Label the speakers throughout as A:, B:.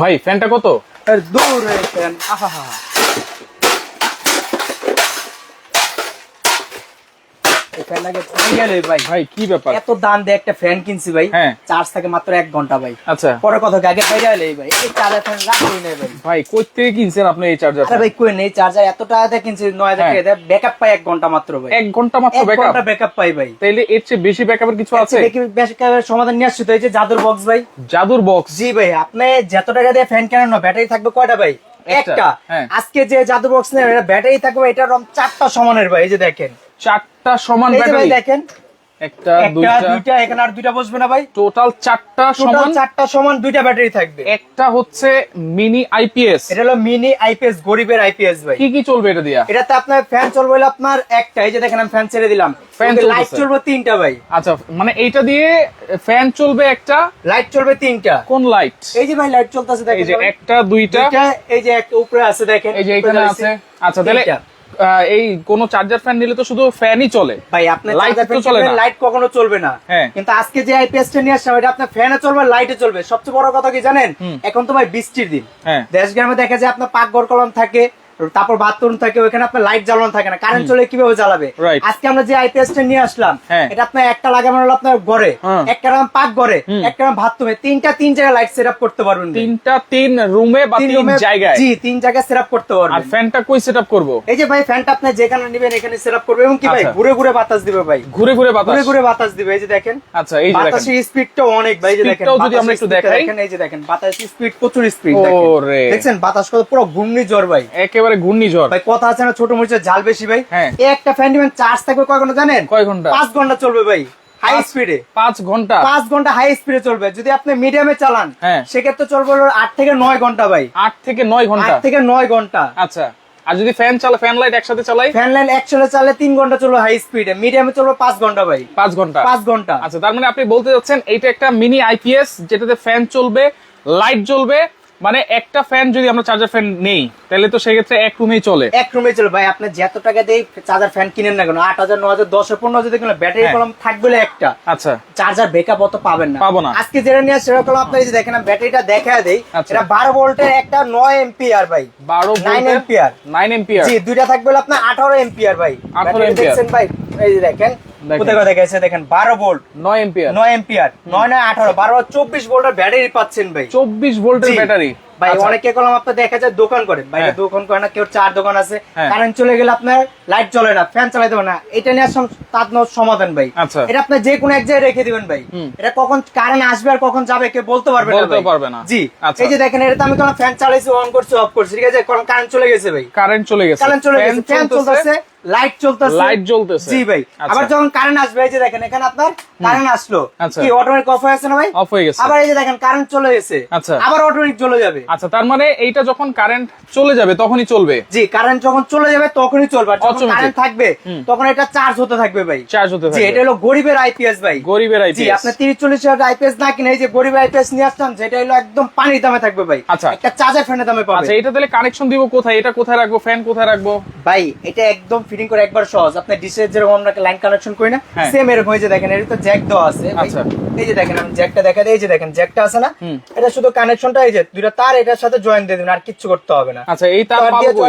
A: ভাই ফ্যানটা কত?
B: দূর ফ্যান আহা হা হা ভেঙে ভাই
A: ভাই। কি ব্যাপার?
B: এত দাম দিয়ে একটা ফ্যান কিনছি ভাই।
A: হ্যাঁ।
B: চার্জ থাকে মাত্র এক ঘণ্টা ভাই।
A: আচ্ছা।
B: পরে কথা আগে ভাই। এই চার্জার ফ্যান রাখবই না ভাই।
A: ভাই কই থেকে কিনছেন আপনি এই চার্জার
B: ভাই কই নেই? চার্জার এত টাকা দিয়ে কিনছি নয় হাজার। টাকা ব্যাকআপ পাই এক ঘণ্টা মাত্র ভাই।
A: এক ঘণ্টা মাত্র ব্যাকআপ
B: ঘণ্টা ব্যাকআপ পাই ভাই।
A: এর চেয়ে বেশি ব্যাকআপের কিছু আছে?
B: ব্যাকআপের সমাধান নিয়ে আসছি তো এই যে জাদুর বক্স ভাই।
A: জাদুর বক্স
B: জি ভাই আপনি যত টাকা দিয়ে ফ্যান কেনেন না ব্যাটারি থাকবে কয়টা ভাই?
A: একটা, হ্যাঁ।
B: আজকে যে জাদু বক্স নেই ব্যাটারি থাকবে এটা রকম চারটা সমানের ভাই এই যে দেখেন।
A: চারটা সমান ব্যাটারি।
B: দেখেন
A: একটা দুইটা।
B: দুইটা এখানে আর দুইটা বসবে না ভাই।
A: টোটাল চারটা সমান।
B: চারটা সমান দুইটা ব্যাটারি থাকবে।
A: একটা হচ্ছে মিনি আইপিএস
B: এটা হলো মিনি আইপিএস গরিবের আইপিএস ভাই।
A: কি কি চলবে এটা দিয়া?
B: এটাতে আপনার ফ্যান চলবে আপনার একটা। এই যে দেখেন আমি ফ্যান ছেড়ে দিলাম।
A: Fan
B: লাইট চলবে তিনটা ভাই।
A: আচ্ছা মানে এইটা দিয়ে ফ্যান চলবে একটা?
B: লাইট চলবে তিনটা।
A: কোন লাইট
B: এই যে ভাই লাইট চলতেছে দেখেন
A: এই যে একটা দুইটা।
B: এই যে একটা উপরে আছে দেখেন।
A: এই যে এখানে আছে। আচ্ছা তাহলে এই কোন চার্জার ফ্যান নিলে তো শুধু ফ্যানই চলে।
B: ভাই আপনার লাইট
A: তো চলে না।
B: লাইট কখনো চলবে না।
A: হ্যাঁ।
B: কিন্তু আজকে যে আইপিএস টা নিয়ে আসলাম এটা আপনার ফ্যানে চলবে লাইটে চলবে। সবচেয়ে বড় কথা কি জানেন? এখন তো ভাই বৃষ্টির দিন।
A: হ্যাঁ।
B: দেশ গ্রামে দেখা যায় আপনার পাকঘর কলম থাকে তারপর বাথরুম থাকে ওখানে আপনার লাইট জ্বালানো থাকে না কারেন্ট চলে কীভাবে জ্বালাবে? আজকে আমরা যে আইপিএস টা নিয়ে আসলাম
A: হ্যাঁ।
B: এটা আপনার একটা লাগানো হলো আপনার ঘরে
A: হ্যাঁ।
B: একটা রাম পাক ঘরে একটা রাম বাথরুমে তিনটা তিন জায়গায় লাইট সেট করতে পারবেন
A: তিনটা তিন রুমে বা
B: তিন
A: জায়গায়?
B: জি তিন জায়গায় সেট করতে পারবেন।
A: আর ফ্যানটা কই সেটআপ করব?
B: এই যে ভাই ফ্যানটা আপনি যেখানে নেবেন এখানে সেট করবে। এবং কি ভাই
A: আচ্ছা।
B: ঘুরে ঘুরে বাতাস দিবে ভাই।
A: ঘুরে ঘুরে বাতাস?
B: ঘুরে ঘুরে বাতাস দিবে এই যে দেখেন।
A: আচ্ছা এই যে দেখেন।
B: বাতাসের স্পিডটা অনেক ভাই যে দেখেন।
A: যদি আমরা একটু দেখাই।
B: দেখেন এই যে দেখেন। বাতাসের স্পিড প্রচুর স্পিড
A: ওরে।
B: দেখছেন? বাতাস কত পুরো ঘূর্ণিঝড় ভাই।
A: একেবারে ঘূর্ণিঝড়।
B: ভাই কথা আছে না ছোট মরিচের জাল বেশি ভাই।
A: হ্যাঁ।
B: একটা ফ্যান চার্জ থাকবে কয় ঘণ্টা জানেন?
A: কয় ঘণ্টা?
B: পাঁচ ঘণ্টা চলবে ভাই। হাই স্পিডে
A: পাঁচ ঘণ্টা?
B: পাঁচ ঘণ্টা হাই স্পিডে চলবে। যদি আপনি মিডিয়ামে চালান
A: হ্যাঁ।
B: সেক্ষেত্রে চলবে আট থেকে নয় ঘণ্টা ভাই।
A: আট থেকে নয় ঘণ্টা?
B: আট থেকে নয় ঘণ্টা।
A: আচ্ছা। আর যদি ফ্যান চালা ফ্যান লাইট একসাথে চালাই?
B: ফ্যান লাইন একশো চালে তিন ঘণ্টা চলবে হাই স্পিডে মিডিয়ামে চলবে পাঁচ ঘণ্টা ভাই।
A: পাঁচ ঘণ্টা?
B: পাঁচ ঘণ্টা।
A: আচ্ছা তার মানে আপনি বলতে যাচ্ছেন এইটা একটা মিনি আইপিএস যেটাতে ফ্যান চলবে লাইট জ্বলবে মানে একটা ফ্যান যদি আমরা চার্জার ফ্যান নেই তাহলে তো সেক্ষেত্রে এক রুমেই চলে
B: এক রুমে চলবে ভাই আপনি যত টাকা দিয়ে চার্জার ফ্যান কিনেন না কেন আট হাজার ন হাজার দশ পনেরো হাজার কিনে ব্যাটারি। কলম থাকবে একটা
A: আচ্ছা
B: চার্জার ব্যাকআপ অত পাবেন না
A: পাবো না।
B: আজকে যেটা নিয়ে সেটা কলম আপনার এই যে দেখেন ব্যাটারিটা দেখা দেই
A: আচ্ছা।
B: এটা বারো ভোল্টের একটা নয় এম্পিয়ার ভাই
A: বারো
B: নাইন এম্পিয়ার
A: নাইন এম্পিয়ার
B: জি দুইটা থাকবে হলো আপনার আঠারো এম্পিয়ার ভাই
A: 18
B: ব্যাটারি
A: ampere।
B: ভাই এই দেখেন
A: দেখেন।
B: কোথায় কোথায় গেছে দেখেন বারো ভোল্ট
A: নয় এম্পিয়ার
B: নয় এম্পিয়ার নয় নয় আঠারো বারো চব্বিশ ভোল্টের ব্যাটারি পাচ্ছেন ভাই।
A: চব্বিশ ভোল্টের ব্যাটারি
B: ভাই। অনেকে কলম আপনার দেখা যায় দোকান করেন বাইরে। দোকান করে না কেউ চার দোকান আছে। কারেন্ট চলে গেলে আপনার লাইট চলে না ফ্যান চালাতে পারে না। এটা নিয়ে তার সমাধান ভাই।
A: আচ্ছা।
B: এটা আপনি যে কোনো এক জায়গায় রেখে দিবেন ভাই। এটা কখন কারেন্ট আসবে আর কখন যাবে কেউ বলতে পারবে না
A: বলতেও
B: ভাই।
A: পারবে না।
B: জি।
A: আচ্ছা।
B: এই যে দেখেন এটা আমি কোনো ফ্যান চালাইছি অন করছি অফ করছি। ঠিক আছে? কারণ কারেন্ট চলে গেছে ভাই।
A: কারেন্ট চলে গেছে।
B: কারেন্ট চলে গেছে ফ্যান চলতেছে। লাইট চলতেছে।
A: জ্বলতেছে।
B: জি ভাই।
A: আচ্ছা।
B: আবার যখন কারেন্ট আসবে এই যে দেখেন এখানে আপনার কারেন্ট আসলো।
A: আচ্ছা।
B: কি অটোমেটিক অফ হয়ে আছে না ভাই?
A: অফ হয়ে গেছে।
B: আবার এই যে দেখেন কারেন্ট চলে গেছে।
A: আচ্ছা।
B: আবার অটোমেটিক চলে যাবে।
A: আচ্ছা তার মানে এইটা যখন কারেন্ট চলে যাবে তখনই চলবে?
B: জি কারেন্ট যখন চলে যাবে তখনই চলবে। যখন কারেন্ট থাকবে তখন এটা চার্জ হতে থাকবে ভাই।
A: চার্জ হতে
B: জি
A: থাকবে।
B: এটা হলো গরিবের আইপিএস ভাই।
A: গরিবের
B: জি
A: আইপিএস
B: আপনি তিরিশ চল্লিশ হাজার আইপিএস না কিনে এই যে গরিবের আইপিএস নিয়ে আসলাম যেটা হলো একদম পানির দামে থাকবে ভাই।
A: আচ্ছা।
B: একটা চার্জার ফ্যানের দামে পাবে।
A: আচ্ছা এটা তাহলে কানেকশন দিব কোথায়? এটা কোথায় রাখব? ফ্যান কোথায় রাখব?
B: ভাই এটা একদম ফিটিং করে একবার সহজ। আপনি ডিসে যেরকম আমরা লাইন কানেকশন করি না
A: হ্যাঁ।
B: সেম এরকম হয়ে যে দেখেন এটা তো জ্যাক দেওয়া আছে।
A: আচ্ছা।
B: এই যে দেখেন আমি জ্যাকটা দেখা এই যে দেখেন জ্যাকটা আছে না? এটা শুধু কানেকশনটা এই যে দুইটা তার এটার সাথে জয়েন দিয়ে দিন আর কিচ্ছু করতে হবে না।
A: আচ্ছা এই তার পাবো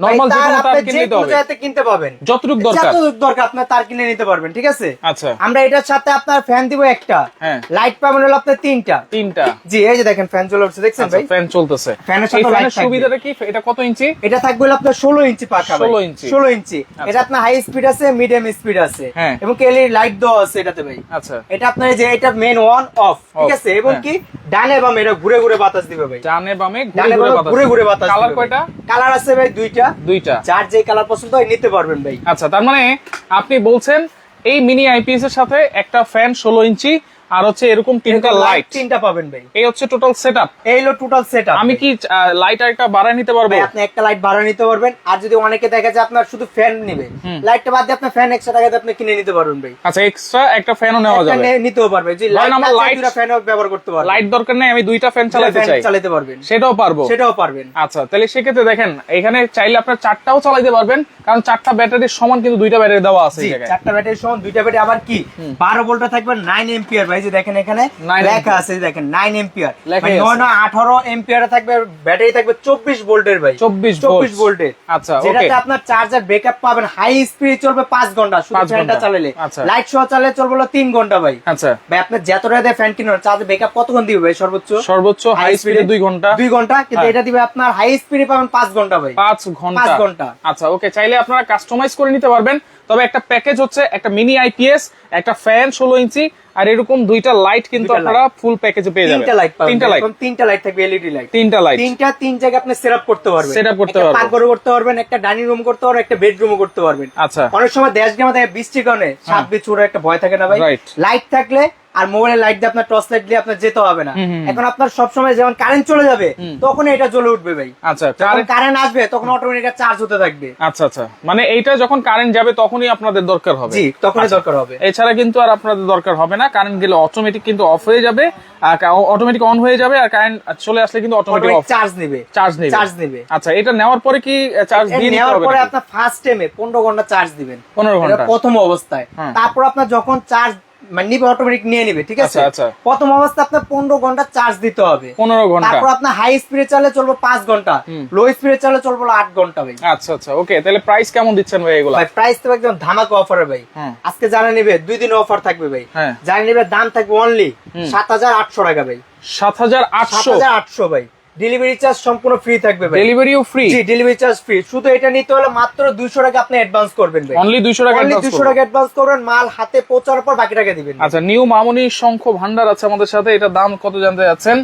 A: নরমাল
B: তার
A: হবে।
B: কিনতে পাবেন
A: যতটুক দরকার।
B: যতটুক দরকার আপনার তার কিনে নিতে পারবেন ঠিক আছে?
A: আচ্ছা।
B: আমরা এটার সাথে আপনার ফ্যান দিব একটা।
A: হ্যাঁ।
B: লাইট পাবেন হলো আপনার তিনটা।
A: তিনটা।
B: জি এই যে দেখেন ফ্যান চলে উঠছে দেখছেন
A: আচ্ছা
B: ভাই?
A: ফ্যান চলতেছে।
B: ফ্যানের সাথে থাকবে।
A: সুবিধাটা কি? এটা কত ইঞ্চি?
B: এটা থাকবে আপনার ষোলো ইঞ্চি পাখা
A: 16 ইঞ্চি।
B: ষোলো ইঞ্চি। এটা আপনার হাই স্পিড আছে মিডিয়াম স্পিড আছে।
A: হ্যাঁ।
B: এবং এলইডি লাইট দেওয়া আছে এটাতে ভাই।
A: আচ্ছা।
B: এটা আপনার যে এটা মেন অন অফ ঠিক আছে? এবং
A: হ্যাঁ।
B: কি ডানে বামে এটা ঘুরে ঘুরে বাতাস দিবে ভাই।
A: ডানে বামে ঘুরে ঘুরে বাতাস
B: ঘুরে ঘুরে বাতাস
A: কালার কয়টা?
B: কালার আছে ভাই দুইটা।
A: দুইটা?
B: যার যে কালার পছন্দ হয় নিতে পারবেন ভাই।
A: আচ্ছা তার মানে আপনি বলছেন এই মিনি আইপিএস এর সাথে একটা ফ্যান ষোলো ইঞ্চি আর হচ্ছে এরকম তিনটা লাইট
B: তিনটা পাবেন ভাই।
A: এই হচ্ছে টোটাল সেটআপ
B: এই হলো টোটাল সেট
A: আমি কি লাইট আর একটা বাড়ায় নিতে পারব?
B: আপনি একটা লাইট বাড়া নিতে পারবেন। আর যদি অনেকে দেখা যায় আপনার শুধু ফ্যান নেবে লাইটটা বাদ দিয়ে আপনার ফ্যান একশো টাকা দিয়ে আপনি কিনে নিতে পারবেন ভাই।
A: আচ্ছা এক্সট্রা একটা ফ্যানও নেওয়া যাবে।
B: নে- নিতেও পারবে। যে লাইট
A: আমার
B: লাইট ফ্যান ব্যবহার করতে পারবে
A: লাইট দরকার নেই আমি দুইটা ফ্যান চালাতে চাই।
B: চালাতে পারবেন।
A: সেটাও পারব।
B: সেটাও পারবেন।
A: আচ্ছা তাহলে সেক্ষেত্রে দেখেন এখানে চাইলে আপনার চারটাও চালাতে পারবেন কারণ চারটা ব্যাটারির সমান কিন্তু দুইটা ব্যাটারি দেওয়া আছে এই
B: জি
A: জায়গায়।
B: চারটা ব্যাটারি সমান দুইটা ব্যাটারি আবার কি? বারো ভোল্টটা থাকবে নাইন এম্পিয়ার ভাই। এই যে দেখেন এখানে লেখা আছে দেখেন নাইন এম্পিয়ার
A: লেখাই
B: নয়
A: আছে।
B: আঠারো এম্পিয়ার থাকবে ব্যাটারি থাকবে চব্বিশ ভোল্টের ভাই।
A: 24
B: চব্বিশ
A: volts।
B: ভোল্টের
A: আচ্ছা,
B: যেটাতে আপনার চার্জার ব্যাকআপ পাবেন হাই স্পিড চলবে পাঁচ ঘণ্টা শুধু ফ্যানটা চালালে।
A: আচ্ছা।
B: লাইট সহ চালালে চলবে তিন ঘণ্টা ভাই।
A: আচ্ছা।
B: ভাই আপনার যত টাকা ফ্যান কিনুন চার্জ ব্যাকআপ কতক্ষণ দিবে ভাই সর্বোচ্চ?
A: সর্বোচ্চ হাই স্পিডে দুই ঘণ্টা।
B: দুই ঘণ্টা কিন্তু
A: হ্যাঁ।
B: এটা দিবে আপনার হাই স্পিডে পাবেন পাঁচ ঘণ্টা ভাই।
A: পাঁচ ঘণ্টা।
B: পাঁচ ঘণ্টা।
A: আচ্ছা ওকে চাইলে আপনারা কাস্টমাইজ করে নিতে পারবেন। তবে একটা প্যাকেজ হচ্ছে একটা মিনি আইপিএস একটা ফ্যান ষোলো ইঞ্চি আর এরকম দুইটা লাইট কিন্তু আপনারা ফুল প্যাকেজে পেয়ে যাবেন।
B: তিনটা লাইট
A: তিনটা লাইট
B: তিনটা লাইট থাকবে এলইডি লাইট
A: তিনটা লাইট
B: তিনটা তিন জায়গায় আপনি সেটআপ করতে পারবেন।
A: সেটআপ করতে পারবেন।
B: পার্ক করতে পারবেন একটা ডাইনিং রুম করতে পারবেন একটা বেডরুমও করতে পারবেন।
A: আচ্ছা।
B: অনেক সময় দেশ গ্রামে দেখা বৃষ্টির কারণে সাপ বিছুর একটা ভয় থাকে না ভাই. লাইট থাকলে আর মোবাইলের লাইট দিয়ে আপনার টর্চ লাইট দিয়ে আপনার যেতে হবে না। এখন আপনার সবসময় যেমন কারেন্ট চলে যাবে তখন এটা জ্বলে উঠবে ভাই।
A: আচ্ছা কারেন্ট
B: আসবে তখন অটোমেটিক চার্জ হতে থাকবে।
A: আচ্ছা আচ্ছা। মানে এইটা যখন কারেন্ট যাবে তখনই আপনাদের দরকার হবে।
B: জি তখনই দরকার হবে।
A: এছাড়া কিন্তু আর আপনাদের দরকার হবে না। কারেন্ট গেলে অটোমেটিক কিন্তু অফ হয়ে যাবে আর অটোমেটিক অন হয়ে যাবে আর কারেন্ট চলে আসলে কিন্তু অটোমেটিক অফ
B: চার্জ নেবে।
A: চার্জ নেবে।
B: চার্জ নেবে।
A: আচ্ছা এটা নেওয়ার পরে কি চার্জ দিয়ে
B: নেওয়ার পরে
A: নাকি?
B: আপনার ফার্স্ট টাইমে পনেরো ঘণ্টা চার্জ দিবেন।
A: 15 ঘণ্টা।
B: প্রথম অবস্থায়।
A: হ্যাঁ।
B: তারপর আপনার যখন চার্জ মানে নিবে অটোমেটিক নিয়ে নিবে ঠিক আছে?
A: আচ্ছা, আচ্ছা।
B: প্রথম অবস্থা আপনার পনেরো ঘণ্টা চার্জ দিতে হবে।
A: পনেরো ঘণ্টা।
B: তারপর আপনার হাই স্পিডে চালে চলবে পাঁচ ঘণ্টা লো স্পিডে চালে চলবে আট ঘণ্টা ভাই।
A: আচ্ছা আচ্ছা ওকে তাহলে প্রাইস কেমন দিচ্ছেন ভাই এগুলা?
B: ভাই প্রাইস তো একদম ধামাকা অফারে ভাই। আজকে যারা নিবে দুই দিন অফার থাকবে ভাই।
A: হ্যাঁ।
B: যারা নিবে দাম থাকবে অনলি সাত হাজার আটশো টাকা ভাই।
A: সাত হাজার আটশো?
B: হাজার আটশো ভাই। ডেলিভারি চার্জ সম্পূর্ণ ফ্রি থাকবে ভাই।
A: ডেলিভারিও ফ্রি
B: জি ডেলিভারি চার্জ ফ্রি শুধু এটা নিতে হলে মাত্র দুইশো টাকা আপনি অ্যাডভান্স করবেন ভাই।
A: অনলি দুইশো টাকা
B: অনলি
A: advance
B: দুশো
A: করব।
B: টাকা অ্যাডভান্স করবেন মাল হাতে পৌঁছানোর পর বাকি টাকা দিবেন।
A: আচ্ছা নিউ মামুনি শঙ্খ ভান্ডার আছে আমাদের সাথে। এটা দাম কত জানতে যাচ্ছেন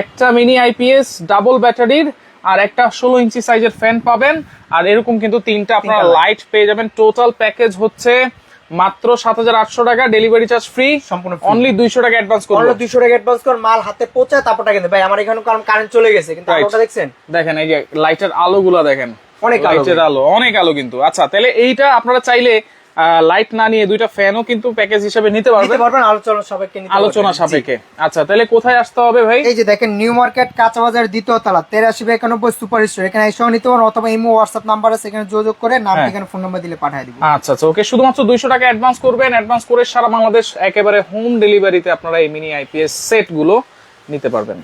A: একটা মিনি আইপিএস ডাবল ব্যাটারির আর একটা ষোলো ইঞ্চি সাইজের ফ্যান পাবেন। আর এরকম কিন্তু তিনটা আপনারা লাইট পেয়ে যাবেন। টোটাল প্যাকেজ হচ্ছে মাত্র সাত হাজার আটশো টাকা ডেলিভারি চার্জ ফ্রি
B: সম্পূর্ণ
A: অনলি দুইশো টাকা অ্যাডভান্স করব।
B: অনলি দুইশো টাকা অ্যাডভান্স কর মাল হাতে পৌঁছায় তারপর টাকা ভাই আমার এখানে কারণ কারেন্ট চলে গেছে কিন্তু. আলোটা দেখছেন?
A: দেখেন এই যে লাইটের আলোগুলা দেখেন।
B: অনেক
A: লাইটের আলো অনেক আলো কিন্তু। আচ্ছা তাহলে এইটা আপনারা চাইলে লাইট না নিয়ে দুইটা ফ্যানও কিন্তু প্যাকেজ হিসেবে নিতে পারবেন
B: পারবেন আলোচনা নিতে
A: আলোচনা সাপেক্ষে। আচ্ছা তাহলে কোথায় আসতে হবে ভাই?
B: এই যে দেখেন নিউ মার্কেট কাঁচা বাজার দ্বিতীয় তলা তেরাশি বাই একানব্বই সুপার স্টোর এখানে এসেও নিতে পারেন অথবা ইমো হোয়াটসঅ্যাপ নাম্বার আছে এখানে যোগাযোগ করে নাম। ঠিকানা ফোন নাম্বার দিলে পাঠিয়ে দিব।
A: আচ্ছা আচ্ছা ওকে শুধুমাত্র দুইশো টাকা অ্যাডভান্স করবেন। অ্যাডভান্স করে সারা বাংলাদেশ একেবারে হোম ডেলিভারিতে আপনারা এই মিনি আইপিএস সেটগুলো নিতে পারবেন।